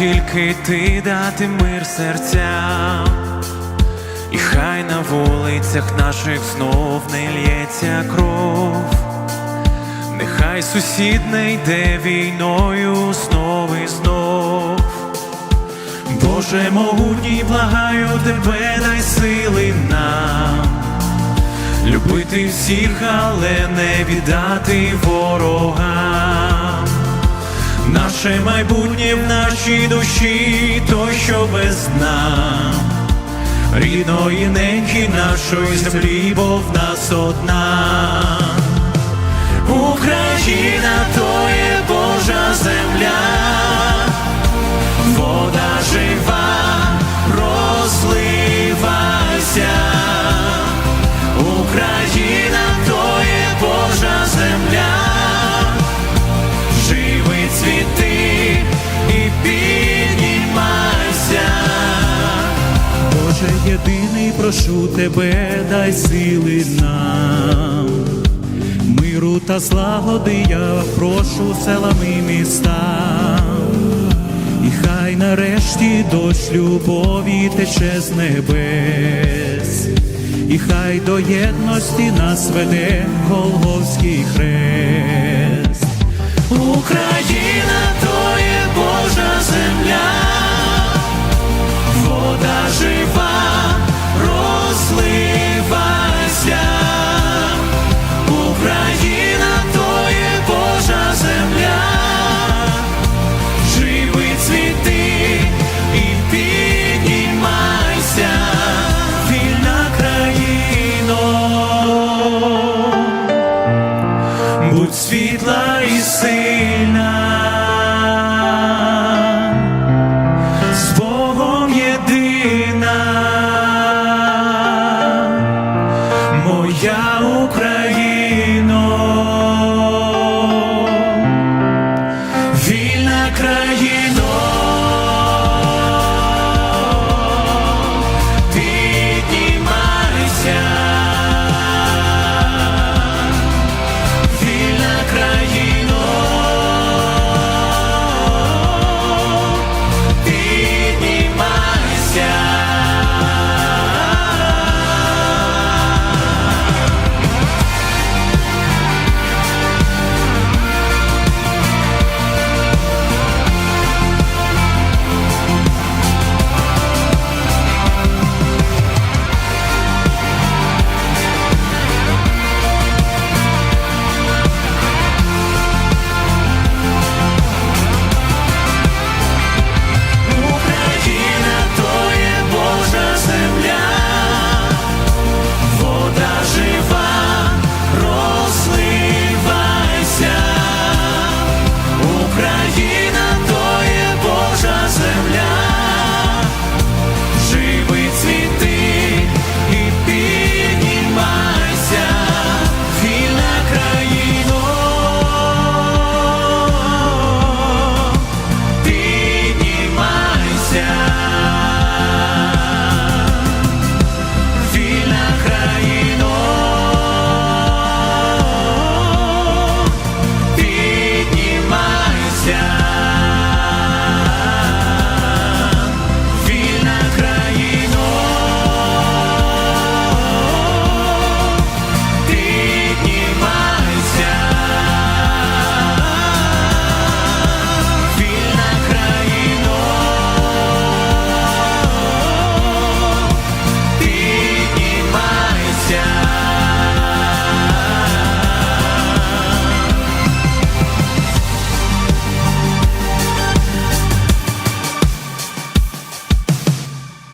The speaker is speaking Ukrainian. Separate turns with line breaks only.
Тільки ти дати мир серцям, і хай на вулицях наших знов не лється кров, нехай сусід не йде війною знов і знов. Боже могутній, благаю тебе, дай сили нам любити всіх, але не віддати ворогам. Наше майбутнє в нашій душі, то що без нам, рідної неньки нашої землі, бо в нас одна. Україна то є Божа земля, вода жива, розливайся. Україна
прошу тебе, дай сили нам. Миру та злагоди я прошу селами містам. І хай нарешті дощ любові тече з небес, і хай до єдності нас веде Голговський хрест.
Будь світла і сильна,